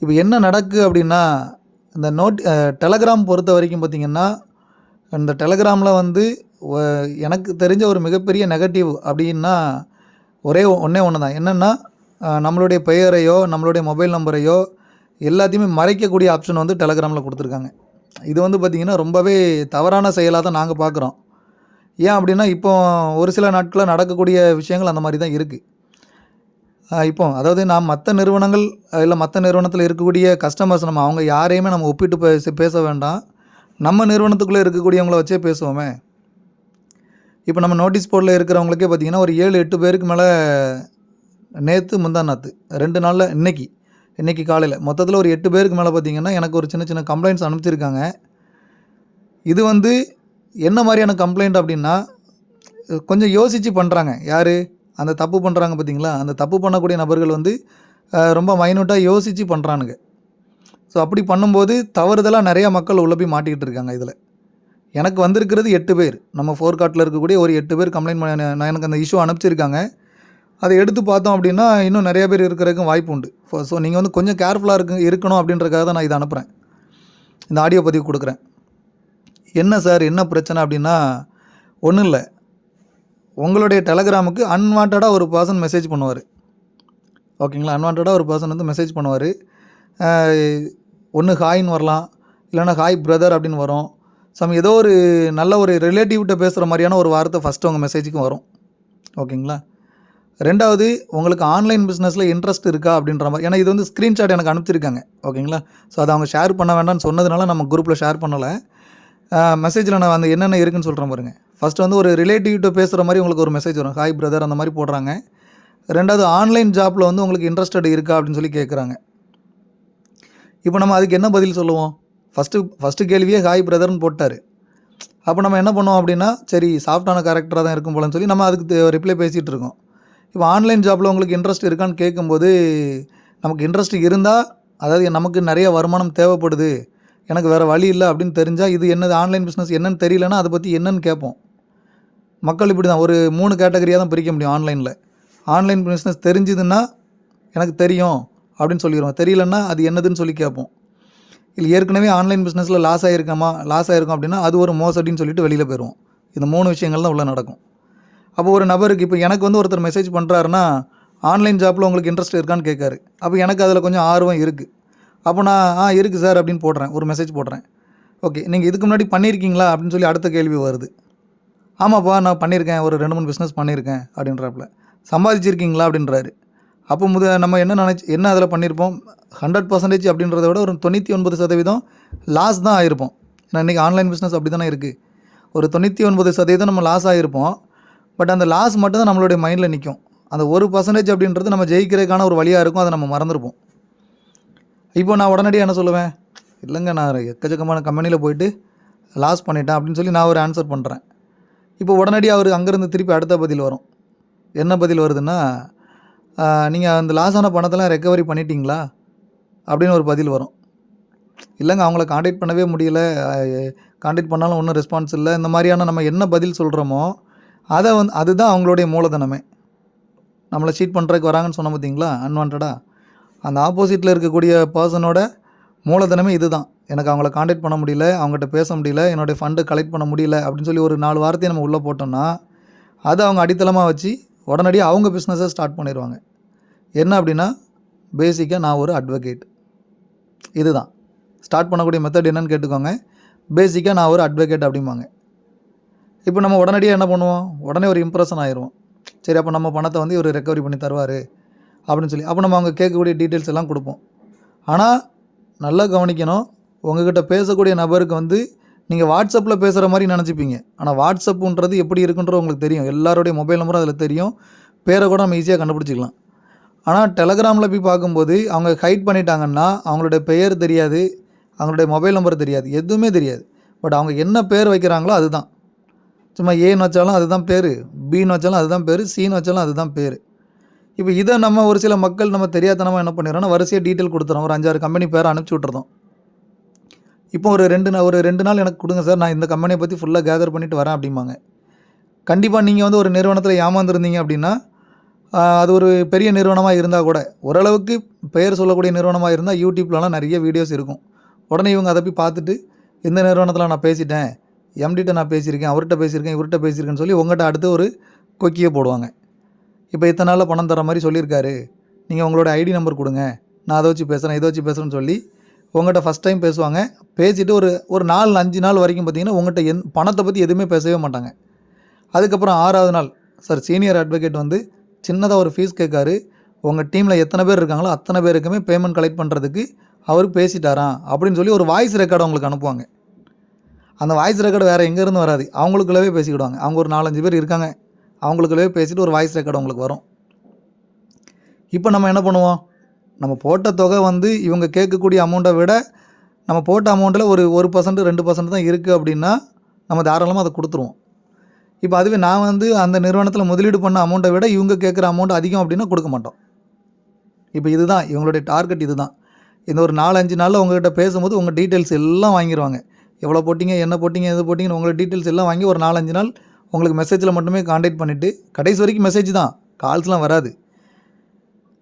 இப்போ என்ன நடக்குது அப்படின்னா இந்த நோட் டெலகிராம் பொறுத்த வரைக்கும் பார்த்திங்கன்னா இந்த டெலகிராமில் வந்து எனக்கு தெரிஞ்ச ஒரு மிகப்பெரிய நெகட்டிவ் அப்படின்னா ஒரே ஒன்றே ஒன்று தான். என்னென்னா நம்மளுடைய பெயரையோ நம்மளுடைய மொபைல் நம்பரையோ எல்லாத்தையுமே மறைக்கக்கூடிய ஆப்ஷன் வந்து டெலகிராமில் கொடுத்துருக்காங்க. இது வந்து பார்த்திங்கன்னா ரொம்பவே தவறான செயலாக தான் நாங்கள் பார்க்குறோம். ஏன் அப்படின்னா இப்போ ஒரு சில நாட்களில் நடக்கக்கூடிய விஷயங்கள் அந்த மாதிரி தான் இருக்குது இப்போ அதாவது நாம் மற்ற நிறுவனங்கள் இல்லை மற்ற நிறுவனத்தில் இருக்கக்கூடிய கஸ்டமர்ஸ் நம்ம அவங்க யாரையுமே நம்ம ஒப்பிட்டு பேச பேச வேண்டாம். நம்ம நிறுவனத்துக்குள்ளே இருக்கக்கூடியவங்கள வச்சே பேசுவோமே. இப்போ நம்ம நோட்டீஸ் போர்டில் இருக்கிறவங்களுக்கே பார்த்தீங்கன்னா ஒரு ஏழு எட்டு பேருக்கு மேலே நேற்று முந்தா ரெண்டு நாளில் இன்னைக்கு இன்றைக்கி காலையில். மொத்தத்தில் ஒரு எட்டு பேருக்கு மேலே பார்த்தீங்கன்னா எனக்கு ஒரு சின்ன சின்ன கம்ப்ளைண்ட்ஸ் அனுப்பிச்சிருக்காங்க. இது வந்து என்ன மாதிரியான கம்ப்ளைண்ட் அப்படின்னா கொஞ்சம் யோசித்து பண்ணுறாங்க யார்? அந்த தப்பு பண்ணுறாங்க பார்த்தீங்களா அந்த தப்பு பண்ணக்கூடிய நபர்கள் வந்து ரொம்ப மைனூட்டாக யோசித்து பண்ணுறானுங்க ஸோ அப்படி பண்ணும்போது தவறுதலாக நிறையா மக்கள் உள்ளே போய் மாட்டிக்கிட்டு இருக்காங்க இதில். எனக்கு வந்திருக்கிறது எட்டு பேர். நம்ம ஃபோர்கார்ட்டில் இருக்கக்கூடிய ஒரு எட்டு பேர் கம்ப்ளைண்ட் பண்ண நான் எனக்கு அந்த இஷ்யூ அனுப்பிச்சிருக்காங்க. அதை எடுத்து பார்த்தோம் அப்படின்னா இன்னும் நிறைய பேர் இருக்கிறதுக்கும் வாய்ப்பு உண்டு. ஸோ நீங்கள் வந்து கொஞ்சம் கேர்ஃபுல்லாக இருக்கு இருக்கணும் அப்படின்றக்காக தான் நான் இதை அனுப்புகிறேன் இந்த ஆடியோ பதிவு கொடுக்குறேன். என்ன சார் என்ன பிரச்சனை அப்படின்னா ஒன்றும் இல்லை. உங்களுடைய டெலகிராமுக்கு அன்வான்டாக ஒரு பர்சன் மெசேஜ் பண்ணுவார். ஓகேங்களா அன்வான்டாக ஒரு பர்சன் வந்து மெசேஜ் பண்ணுவார். ஒன்று ஹாய்ன்னு வரலாம். இல்லைன்னா ஹாய் பிரதர் அப்படின்னு வரும். சம் ஏதோ ஒரு நல்ல ஒரு ரிலேட்டிவ்கிட்ட பேசுகிற மாதிரியான ஒரு வார்த்தை ஃபஸ்ட்டு உங்கள் மெசேஜுக்கும் வரும். ஓகேங்களா ரெண்டாவது உங்களுக்கு ஆன்லைன் பிஸ்னஸில் இன்ட்ரெஸ்ட் இருக்கா அப்படின்ற மாதிரி. ஏன்னா இது வந்து ஸ்க்ரீன்ஷாட் எனக்கு அனுப்பிச்சிருக்காங்க. ஓகேங்களா ஸோ அதை அவங்க ஷேர் பண்ண வேண்டாம்னு சொன்னதுனால நம்ம குரூப்பில் ஷேர் பண்ணலை. மெசேஜில் நான் அந்த என்னென்ன இருக்குன்னு சொல்கிறேன் பாருங்கள் ஃபஸ்ட்டு வந்து ஒரு ரிலேட்டிவ்கிட்ட பேசுகிற மாதிரி உங்களுக்கு ஒரு மெசேஜ் வரும். ஹாய் பிரதர் அந்த மாதிரி போடுறாங்க. ரெண்டாவது ஆன்லைன் ஜாப்பில் வந்து உங்களுக்கு இன்ட்ரெஸ்டட் இருக்கா அப்படின்னு சொல்லி கேட்குறாங்க இப்போ நம்ம அதுக்கு என்ன பதில் சொல்லுவோம்? ஃபஸ்ட்டு ஃபஸ்ட்டு கேள்வியே ஹாய் பிரதர்னு போட்டார். அப்போ நம்ம என்ன பண்ணுவோம் அப்படின்னா சரி சாஃப்டான கேரக்டராக தான் இருக்கும் போலன்னு சொல்லி நம்ம அதுக்கு ரிப்ளை பேசிகிட்டு இருக்கோம். இப்போ ஆன்லைன் ஜாப்பில் உங்களுக்கு இன்ட்ரெஸ்ட் இருக்கான்னு கேட்கும்போது நமக்கு இன்ட்ரெஸ்ட் இருந்தால் அதாவது நமக்கு நிறைய வருமானம் தேவைப்படுது எனக்கு வேறு வழி இல்லை அப்படின்னு தெரிஞ்சால் இது என்னது ஆன்லைன் பிஸ்னஸ் என்னன்னு தெரியலன்னா அதை பற்றி என்னன்னு கேட்போம். மக்கள் இப்படி தான் ஒரு மூணு கேட்டகரியாக தான் பிரிக்க முடியும் ஆன்லைனில் ஆன்லைன் பிஸ்னஸ் தெரிஞ்சுதுன்னா எனக்கு தெரியும் அப்படின்னு சொல்லிடுவோம் தெரியலன்னா அது என்னதுன்னு சொல்லி கேட்போம். இல்லை ஏற்கனவே ஆன்லைன் பிஸ்னஸில் லாஸ் ஆகிருக்கமா லாஸ் ஆகிருக்கும் அப்படின்னா அது ஒரு மோசடின்னு சொல்லிட்டு வெளியில் போயிடுவோம் இந்த மூணு விஷயங்கள் தான் உள்ளே நடக்கும். அப்போ ஒரு நபருக்கு இப்போ எனக்கு வந்து ஒருத்தர் மெசேஜ் பண்ணுறாருன்னா ஆன்லைன் ஜாப்பில் உங்களுக்கு இன்ட்ரெஸ்ட் இருக்கான்னு கேட்காரு. அப்போ எனக்கு அதில் கொஞ்சம் ஆர்வம் இருக்குது அப்போ நான் ஆ இருக்குது சார் அப்படின்னு போடுறேன். ஒரு மெசேஜ் போடுறேன். ஓகே நீங்கள் இதுக்கு முன்னாடி பண்ணியிருக்கீங்களா? அப்படின்னு சொல்லி அடுத்த கேள்வி வருது. ஆமாப்பா நான் பண்ணியிருக்கேன் ஒரு ரெண்டு மூணு பிஸ்னஸ் பண்ணியிருக்கேன் அப்படின்றாப்புல. சம்பாதிச்சிருக்கீங்களா அப்படின்றாரு. அப்போ முத நம்ம என்ன நினச்சி என்ன அதில் பண்ணியிருப்போம் ஹண்ட்ரட் பர்சன்டேஜ் அப்படின்றத விட ஒரு தொண்ணூற்றி ஒன்பது சதவீதம் லாஸ் தான் ஆகிருப்போம் ஏன்னா இன்றைக்கி ஆன்லைன் பிஸ்னஸ் அப்படி தானே இருக்குது ஒரு தொண்ணூற்றி ஒன்பது சதவீதம் நம்ம லாஸ் ஆகிருப்போம் பட் அந்த லாஸ் மட்டும் தான் நம்மளுடைய மைண்டில் நிற்கும் அந்த ஒரு பர்சன்டேஜ் அப்படின்றது நம்ம ஜெயிக்கிறதுக்கான ஒரு வழியாக இருக்கும். அதை நம்ம மறந்துருப்போம். இப்போ நான் உடனடியாக என்ன சொல்லுவேன்? இல்லைங்க நான் எக்கச்சக்கமான கம்பெனியில் போயிட்டு லாஸ் பண்ணிட்டேன் அப்படின்னு சொல்லி நான் ஒரு ஆன்சர் பண்ணுறேன் இப்போ உடனடியாக அவர் அங்கேருந்து திருப்பி அடுத்த பதில் வரும். என்ன பதில் வருதுன்னா நீங்கள் அந்த லாஸ் ஆன பணத்தெல்லாம் ரெக்கவரி பண்ணிட்டீங்களா? அப்படின்னு ஒரு பதில் வரும். இல்லைங்க அவங்கள காண்டாக்ட் பண்ணவே முடியல. காண்டாக்ட் பண்ணாலும் ஒன்றும் ரெஸ்பான்ஸ் இல்லை. இந்த மாதிரியான நம்ம என்ன பதில் சொல்கிறோமோ அதை வந்து அதுதான் அவங்களுடைய மூலதனமே. நம்மளை சீட் பண்ணுறதுக்கு வராங்கன்னு சொன்ன பார்த்தீங்களா? அன்வான்டாக அந்த ஆப்போசிட்டில் இருக்கக்கூடிய பர்சனோட மூலதனமே இதுதான். எனக்கு அவங்கள காண்டாக்ட் பண்ண முடியல அவங்ககிட்ட பேச முடியல என்னுடைய ஃபண்டு கலெக்ட் பண்ண முடியல அப்படின்னு சொல்லி ஒரு நாலு வார்த்தையை நம்ம உள்ளே போட்டோம்னா அதை அவங்க அடித்தளமாக வச்சு உடனடியாக அவங்க பிஸ்னஸை ஸ்டார்ட் பண்ணிடுவாங்க என்ன அப்படின்னா பேசிக்காக நான் ஒரு அட்வொகேட் இதுதான். ஸ்டார்ட் பண்ணக்கூடிய மெத்தட் என்னன்னு கேட்டுக்கோங்க. பேசிக்காக நான் ஒரு அட்வொகேட் அப்படிம்பாங்க. இப்போ நம்ம உடனடியாக என்ன பண்ணுவோம்? உடனே ஒரு இம்ப்ரெஷன் ஆயிடுவோம் சரி அப்போ நம்ம பணத்தை வந்து இவர் ரெக்கவரி பண்ணி தருவார் அப்படின்னு சொல்லி அப்போ நம்ம அவங்க கேட்கக்கூடிய டீட்டெயில்ஸ் எல்லாம் கொடுப்போம். ஆனால் நல்லா கவனிக்கணும். உங்ககிட்ட பேசக்கூடிய நபருக்கு வந்து நீங்கள் வாட்ஸ்அப்பில் பேசுகிற மாதிரி நினச்சிப்பீங்க. ஆனால் வாட்ஸ்அப்புன்றது எப்படி இருக்குன்றது உங்களுக்கு தெரியும். எல்லாருடைய மொபைல் நம்பரும் அதில் தெரியும். பேரை கூட நம்ம ஈஸியாக கண்டுபிடிச்சிக்கலாம். ஆனால் டெலகிராமில் போய் பார்க்கும்போது அவங்க ஹைட் பண்ணிட்டாங்கன்னா அவங்களுடைய பெயர் தெரியாது அவங்களுடைய மொபைல் நம்பர் தெரியாது எதுவுமே தெரியாது. பட் அவங்க என்ன பேர் வைக்கிறாங்களோ அதுதான். சும்மா ஏன்னு வச்சாலும் அதுதான் பேர் பின்னு வச்சாலும் அதுதான் பேர் சின்னு வச்சாலும் அதுதான் பேர். இப்போ இதை நம்ம ஒரு சில மக்கள் நம்ம தெரியாதனமாக என்ன பண்ணிடுறோம்னா வரிசையாக டீட்டெயில் கொடுத்துறோம். ஒரு அஞ்சாறு கம்பெனி பேரை அனுப்பிச்சி விட்டுறோம் இப்போ ஒரு ரெண்டு நாள் ஒரு ரெண்டு நாள் எனக்கு கொடுங்க சார் நான் இந்த கம்பெனியை பற்றி ஃபுல்லாக கேதர் பண்ணிட்டு வரேன் அப்படிம்பாங்க. கண்டிப்பாக நீங்கள் வந்து ஒரு நிறுவனத்தில் ஏமாந்துருந்தீங்க அப்படின்னா அது ஒரு பெரிய நிறுவனமாக இருந்தால் கூட ஓரளவுக்கு பெயர் சொல்லக்கூடிய நிறுவனமாக இருந்தால் யூடியூப்லலாம் நிறைய வீடியோஸ் இருக்கும். உடனே இவங்க அதை போய் பார்த்துட்டு இந்த நிறுவனத்தில் நான் பேசிட்டேன் எம்டிட்ட நான் பேசியிருக்கேன் அவர்கிட்ட பேசியிருக்கேன் இவர்கிட்ட பேசியிருக்கேன்னு சொல்லி உங்கள்கிட்ட அடுத்து ஒரு கொக்கியை போடுவாங்க. இப்போ இத்தனை நாளில் பணம் தர மாதிரி சொல்லியிருக்காரு. நீங்கள் உங்களோட ஐடி நம்பர் கொடுங்க. நான் அதை வச்சு பேசுகிறேன் இதை வச்சு பேசுகிறேன்னு சொல்லி உங்கள்கிட்ட ஃபஸ்ட் டைம் பேசுவாங்க. பேசிட்டு ஒரு ஒரு நாலு அஞ்சு நாள் வரைக்கும் பார்த்தீங்கன்னா உங்கள்கிட்ட எந் பணத்தை பற்றி எதுவுமே பேசவே மாட்டாங்க. அதுக்கப்புறம் ஆறாவது நாள் சார் சீனியர் அட்வொகேட் வந்து சின்னதாக ஒரு ஃபீஸ் கேட்காரு. உங்கள் டீமில் எத்தனை பேர் இருக்காங்களோ அத்தனை பேருக்குமே பேமெண்ட் கலெக்ட் பண்ணுறதுக்கு அவர் பேசிட்டாராம் அப்படின்னு சொல்லி ஒரு வாய்ஸ் ரெக்கார்டு உங்களுக்கு அனுப்புவாங்க. அந்த வாய்ஸ் ரெக்கார்டு வேறு எங்கேருந்து வராது. அவங்களுக்குள்ளவே பேசிக்கிடுவாங்க. அவங்க ஒரு நாலஞ்சு பேர் இருக்காங்க. அவங்களுக்குள்ளே பேசிட்டு ஒரு வாய்ஸ் ரெக்கார்டு உங்களுக்கு வரும். இப்போ நம்ம என்ன பண்ணுவோம்? நம்ம போட்ட தொகை வந்து இவங்க கேட்கக்கூடிய அமௌண்ட்டை விட நம்ம போட்ட அமௌண்ட்டில் ஒரு ஒரு பர்சன்ட் ரெண்டு பர்சன்ட் தான் இருக்குது அப்படின்னா நம்ம தாராளமாக அதை கொடுத்துருவோம். இப்போ அதுவே நான் வந்து அந்த நிறுவனத்தில் முதலீடு பண்ண அமௌண்ட்டை விட இவங்க கேட்குற அமௌண்ட் அதிகம் அப்படின்னா கொடுக்க மாட்டோம். இப்போ இதுதான் இவங்களுடைய டார்கெட் இதுதான். இந்த ஒரு நாலு அஞ்சு நாளில் உங்கள்கிட்ட பேசும்போது உங்கள் டீட்டெயில்ஸ் எல்லாம் வாங்கிடுவாங்க எவ்வளோ போட்டிங்க என்ன போட்டிங்க எது போட்டிங்கன்னு உங்களோட டீட்டெயில்ஸ் எல்லாம் வாங்கி ஒரு நாலஞ்சு நாள் உங்களுக்கு மெசேஜில் மட்டுமே காண்டாக்ட் பண்ணிவிட்டு கடைசி வரைக்கும் மெசேஜ் தான். கால்ஸ்லாம் வராது.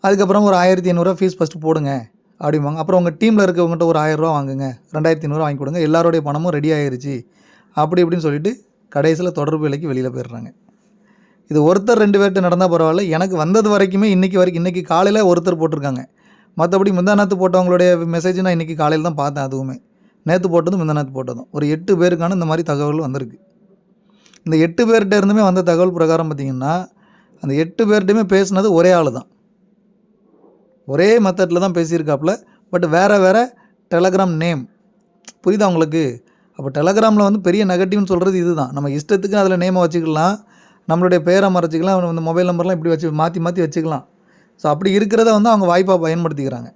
அதுக்கப்புறம் ஒரு ஆயிரத்தி ஐநூறுரூவா ஃபீஸ் ஃபஸ்ட்டு போடுங்க. அப்படிம்பாங்க அப்புறம் உங்கள் டீமில் இருக்கவங்ககிட்ட ஒரு ஆயிரரூவா வாங்குங்க. ரெண்டாயிரத்தி ஐநூறுரூவா வாங்கி கொடுங்க. எல்லாருடைய பணமும் ரெடி ஆயிருச்சு. அப்படி இப்படின்னு சொல்லிட்டு கடைசியில் தொடர்பு விலைக்கு வெளியில் போயிடுறாங்க. இது ஒருத்தர் ரெண்டு பேர்கிட்ட நடந்தால் பரவாயில்ல. எனக்கு வந்தது வரைக்குமே இன்றைக்கி வரைக்கும் இன்றைக்கி காலையில் ஒருத்தர் போட்டிருக்காங்க. மற்றபடி முந்தானத்து போட்டவங்களுடைய மெசேஜ் நான் இன்றைக்கி காலையில் தான் பார்த்தேன் அதுவுமே. நேற்று போட்டதும் முந்தானத்து போட்டதும். ஒரு எட்டு பேருக்கான இந்த மாதிரி தகவல் வந்திருக்கு. இந்த எட்டு பேர்கிட்ட இருந்துமே வந்த தகவல் பிரகாரம் பார்த்திங்கன்னா அந்த எட்டு பேர்கிட்டையுமே பேசுனது ஒரே ஆள் தான் ஒரே மெத்தடில் தான் பேசியிருக்காப்புல. பட் வேறு வேறு டெலகிராம் நேம் புரியுதா உங்களுக்கு? அப்போ டெலகிராமில் வந்து பெரிய நெகட்டிவ்னு சொல்கிறது இதுதான். நம்ம இஷ்டத்துக்கு அதில் நேமை வச்சுக்கலாம். நம்மளுடைய பேரை மறைச்சிக்கலாம். வந்து மொபைல் நம்பர்லாம் இப்படி வச்சு மாற்றி மாற்றி வச்சுக்கலாம். ஸோ அப்படி இருக்கிறத வந்து அவங்க வாய்ப்பாக பயன்படுத்திக்கிறாங்க.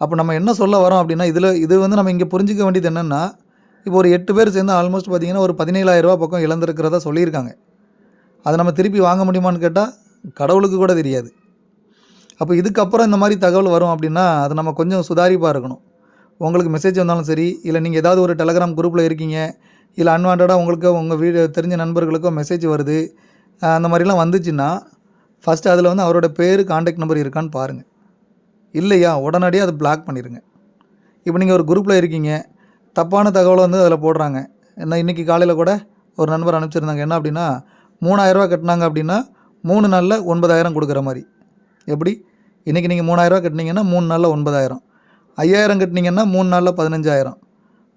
அப்போ நம்ம என்ன சொல்ல வரோம் அப்படின்னா இதில் இது வந்து நம்ம இங்கே புரிஞ்சிக்க வேண்டியது என்னென்னா இப்போ ஒரு எட்டு பேர் சேர்ந்து ஆல்மோஸ்ட் பார்த்தீங்கன்னா ஒரு பதினேழாயிரரூபா பக்கம் இழந்திருக்கிறதா சொல்லியிருக்காங்க. அதை நம்ம திருப்பி வாங்க முடியுமான்னு கேட்டால் கடவுளுக்கு கூட தெரியாது. அப்போ இதுக்கப்புறம் இந்த மாதிரி தகவல் வரும் அப்படின்னா அது நம்ம கொஞ்சம் சுதாரிப்பாக இருக்கணும். உங்களுக்கு மெசேஜ் வந்தாலும் சரி இல்லை நீங்கள் ஏதாவது ஒரு டெலகிராம் குரூப்பில் இருக்கீங்க இல்லை அன்வான்டாக உங்களுக்கு உங்கள் வீடு தெரிஞ்ச நண்பர்களுக்கோ மெசேஜ் வருது அந்த மாதிரிலாம் வந்துச்சுன்னா ஃபஸ்ட்டு அதில் வந்து அவரோட பேர் காண்டாக்ட் நம்பர் இருக்கான்னு பாருங்கள் இல்லையா? உடனடியாக அதை பிளாக் பண்ணிடுங்க இப்போ நீங்கள் ஒரு குரூப்பில் இருக்கீங்க தப்பான தகவலை வந்து அதில் போடுறாங்க. என்ன இன்றைக்கி காலையில் கூட ஒரு நண்பர் அனுப்பிச்சிருந்தாங்க. என்ன அப்படின்னா மூணாயிரரூவா கட்டினாங்க அப்படின்னா மூணு நாளில் ஒன்பதாயிரம் கொடுக்குற மாதிரி. எப்படி? இன்றைக்கி நீங்கள் மூணாயிரரூவா கட்டினீங்கன்னா மூணு நாளில் ஒன்பதாயிரம். ஐயாயிரம் கட்டினீங்கன்னா மூணு நாளில் பதினஞ்சாயிரம்.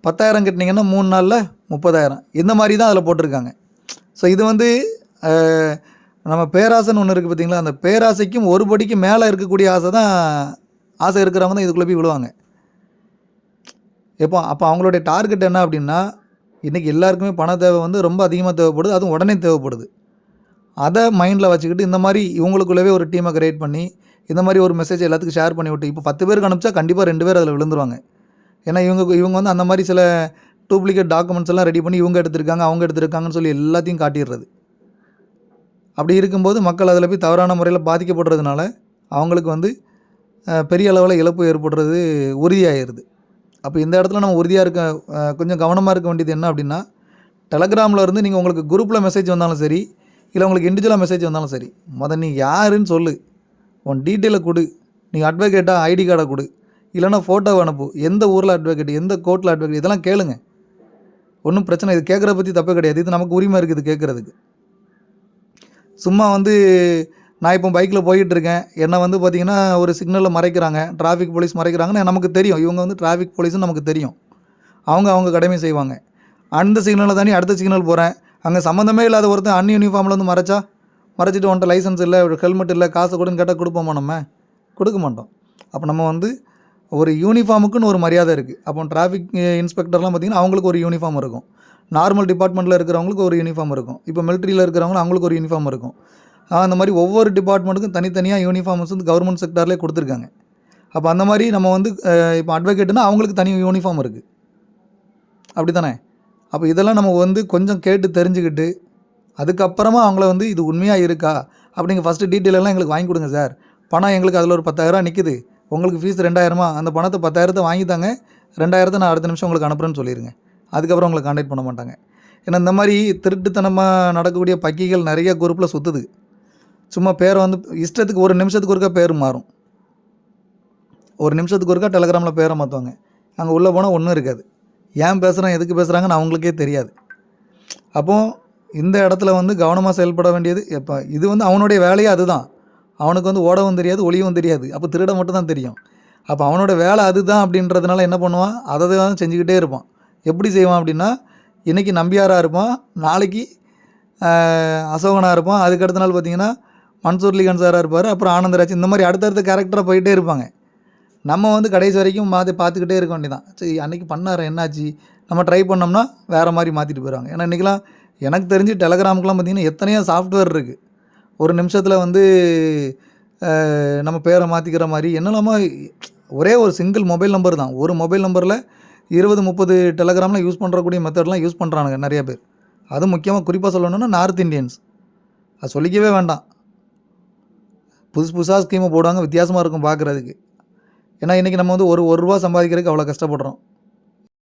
பத்தாயிரம் கட்டினீங்கன்னா மூணு நாளில் முப்பதாயிரம். இந்த மாதிரி தான் அதில் போட்டிருக்காங்க. ஸோ இது வந்து நம்ம பேராசைன்னு ஒன்று இருக்குது பார்த்தீங்களா? அந்த பேராசைக்கும் ஒரு படிக்கு மேலே இருக்கக்கூடிய ஆசை தான் ஆசை இருக்கிறவங்க தான் இதுக்குள்ளே போய் விழுவாங்க. இப்போ அப்போ அவங்களுடைய டார்கெட் என்ன அப்படின்னா இன்றைக்கி எல்லாருக்குமே பண தேவை வந்து ரொம்ப அதிகமாக தேவைப்படுது அதுவும் உடனே தேவைப்படுது. அதை மைண்டில் வச்சுக்கிட்டு இந்த மாதிரி இவங்களுக்குள்ளவே ஒரு டீமை கிரியேட் பண்ணி இந்த மாதிரி ஒரு மெசேஜ் எல்லாத்துக்கும் ஷேர் பண்ணி விட்டு இப்போ பத்து பேருக்கு அனுப்பிச்சா கண்டிப்பாக ரெண்டு பேர் அதில் விழுந்துருவாங்க. ஏன்னா இவங்க இவங்க வந்து அந்த மாதிரி சில டூப்ளிகேட் டாக்குமெண்ட்ஸ் எல்லாம் ரெடி பண்ணி இவங்க எடுத்திருக்காங்க அவங்க எடுத்திருக்காங்கன்னு சொல்லி எல்லாத்தையும் காட்டிடுறது. அப்படி இருக்கும்போது மக்கள் அதில் போய் தவறான முறையில் பாதிக்கப்படுறதுனால அவங்களுக்கு வந்து பெரிய அளவில் இழப்பு ஏற்படுறது உறுதியாகிடுது அப்போ இந்த இடத்துல நம்ம உறுதியாக இருக்க கொஞ்சம் கவனமாக இருக்க வேண்டியது என்ன அப்படின்னா டெலகிராமில் இருந்து நீங்கள் உங்களுக்கு குரூப்பில் மெசேஜ் வந்தாலும் சரி இல்லை உங்களுக்கு இண்டிவிஜுவலாக மெசேஜ் வந்தாலும் சரி முதல் நீ யாருன்னு சொல்லு. உன் டீட்டெயிலை கொடு. நீ அட்வொகேட்டாக ஐடி கார்டை கொடு. இல்லைன்னா ஃபோட்டோவை அனுப்பு. எந்த ஊரில் அட்வொகேட் எந்த கோர்ட்டில் அட்வொகேட் இதெல்லாம் கேளுங்க. ஒன்றும் பிரச்சனை இது கேட்குற பற்றி தப்பே கிடையாது. இது நமக்கு உரிமை இருக்குது கேட்குறதுக்கு சும்மா வந்து நான் இப்போ பைக்கில் போயிட்டு இருக்கேன் என்னை வந்து பார்த்தீங்கன்னா ஒரு சிக்னலில் மறைக்கிறாங்க. டிராஃபிக் போலீஸ் மறைக்கிறாங்கன்னு நமக்கு தெரியும். இவங்க வந்து டிராஃபிக் போலீஸ்னு நமக்கு தெரியும். அவங்க அவங்க கடமை செய்வாங்க. அந்த சிக்னலில் தாண்டி அடுத்த சிக்னல் போகிறேன் அங்கே சம்மந்தமே இல்லாத ஒருத்தன் அன் யூனிஃபார்மில் வந்து மறைச்சா மறைச்சிட்டு உன்ட்ட லைசன்ஸ் இல்லை ஹெல்மெட் இல்லை காசு கொடுன்னு கேட்டால் கொடுப்போமா நம்ம? கொடுக்க மாட்டோம். அப்போ நம்ம வந்து ஒரு யூனிஃபார்முக்குன்னு ஒரு மரியாதை இருக்குது அப்போ டிராஃபிக் இன்ஸ்பெக்டர்லாம் பார்த்திங்கன்னா அவங்களுக்கு ஒரு யூனிஃபார்ம் இருக்கும். நார்மல் டிபார்ட்மெண்ட்டில் இருக்கிறவங்களுக்கு ஒரு யூனிஃபார்ம் இருக்கும். இப்போ மிலிட்ரியில் இருக்கிறவங்களும் அவங்களுக்கு ஒரு யூனிஃபார்ம் இருக்கும். அந்த மாதிரி ஒவ்வொரு டிபார்ட்மெண்ட்டுக்கும் தனித்தனியாக யூனிஃபார்ம்ஸ் வந்து கவர்மெண்ட் செக்டார்லேயே கொடுத்துருக்காங்க. அப்போ அந்த மாதிரி நம்ம வந்து இப்போ அட்வொகேட்னா அவங்களுக்கு தனி யூனிஃபார்ம் இருக்குது அப்படி தானே அப்போ இதெல்லாம் நம்ம வந்து கொஞ்சம் கேட்டு தெரிஞ்சுக்கிட்டு அதுக்கப்புறமா அவங்கள வந்து இது உண்மையாக இருக்கா? அப்படிங்க ஃபஸ்ட்டு டீட்டெயிலெல்லாம் எங்களுக்கு வாங்கி கொடுங்க சார். பணம் எங்களுக்கு அதில் ஒரு பத்தாயிரம் நிற்குது உங்களுக்கு ஃபீஸ் ரெண்டாயிரமா? அந்த பணத்தை பத்தாயிரத்தை வாங்கித்தாங்க ரெண்டாயிரத்தை நான் அடுத்த நிமிஷம் உங்களுக்கு அனுப்புகிறேன்னு சொல்லிடுங்க அதுக்கப்புறம் உங்களை காண்டாக்ட் பண்ண மாட்டாங்க. ஏன்னா இந்த மாதிரி திருட்டுத்தனமாக நடக்கக்கூடிய பக்கிகள் நிறைய குரூப்பில் சுற்றுது சும்மா பேரை வந்து இஷ்டத்துக்கு ஒரு நிமிஷத்துக்கு ஒருக்கா பேர் மாறும். ஒரு நிமிஷத்துக்கு ஒருக்கா டெலகிராமில் பேரை மாற்றுவாங்க அங்கே உள்ளே போனால் ஒன்றும் இருக்காது. ஏன் பேசுகிறேன் எதுக்கு பேசுகிறாங்கன்னு அவங்களுக்கே தெரியாது. அப்போது இந்த இடத்துல வந்து கவனமாக செயல்பட வேண்டியது இப்போ இது வந்து அவனுடைய வேலையே அதுதான். அவனுக்கு வந்து ஓடவும் தெரியாது ஒளியவும் தெரியாது. அப்போ திருட மட்டும் தான் தெரியும். அப்போ அவனோட வேலை அதுதான் அப்படின்றதுனால என்ன பண்ணுவான்? அதை தான் செஞ்சுக்கிட்டே இருப்பான். எப்படி செய்வான் அப்படின்னா இன்றைக்கி நம்பியாராக இருப்பான் நாளைக்கு அசோகனாக இருப்பான். அதுக்கு அடுத்த நாள் பார்த்திங்கன்னா மன்சூர் அலிகான் சாராக இருப்பார் அப்புறம் ஆனந்தராஜ் இந்த மாதிரி அடுத்தடுத்த கேரக்டராக போயிட்டே இருப்பாங்க. நம்ம வந்து கடைசி வரைக்கும் மாற்றி பார்த்துக்கிட்டே இருக்க வேண்டியதான் சரி அன்றைக்கி பண்ணார் என்னாச்சு? நம்ம ட்ரை பண்ணோம்னா வேறு மாதிரி மாற்றிட்டு போயிடுவாங்க. ஏன்னா இன்றைக்கெலாம் எனக்கு தெரிஞ்சு டெலகிராமுக்குலாம் பார்த்தீங்கன்னா எத்தனையோ சாஃப்ட்வேர் இருக்குது ஒரு நிமிஷத்தில் வந்து நம்ம பேரை மாற்றிக்கிற மாதிரி என்னெல்லாமோ ஒரே ஒரு சிங்கிள் மொபைல் நம்பர் தான். ஒரு மொபைல் நம்பரில் இருபது முப்பது டெலகிராமில் யூஸ் பண்ணுறக்கூடிய மெத்தட்லாம் யூஸ் பண்ணுறானுங்க நிறைய பேர். அது முக்கியமாக குறிப்பாக சொல்லணுன்னா நார்த் இந்தியன்ஸ் அது சொல்லிக்கவே வேண்டாம். புதுசு புதுசாக ஸ்கீமை போடுவாங்க வித்தியாசமாக இருக்கும் பார்க்குறதுக்கு ஏன்னா இன்றைக்கி நம்ம வந்து ஒரு ஒரு ரூபா சம்பாதிக்கிறதுக்கு அவ்வளோ கஷ்டப்படுறோம்.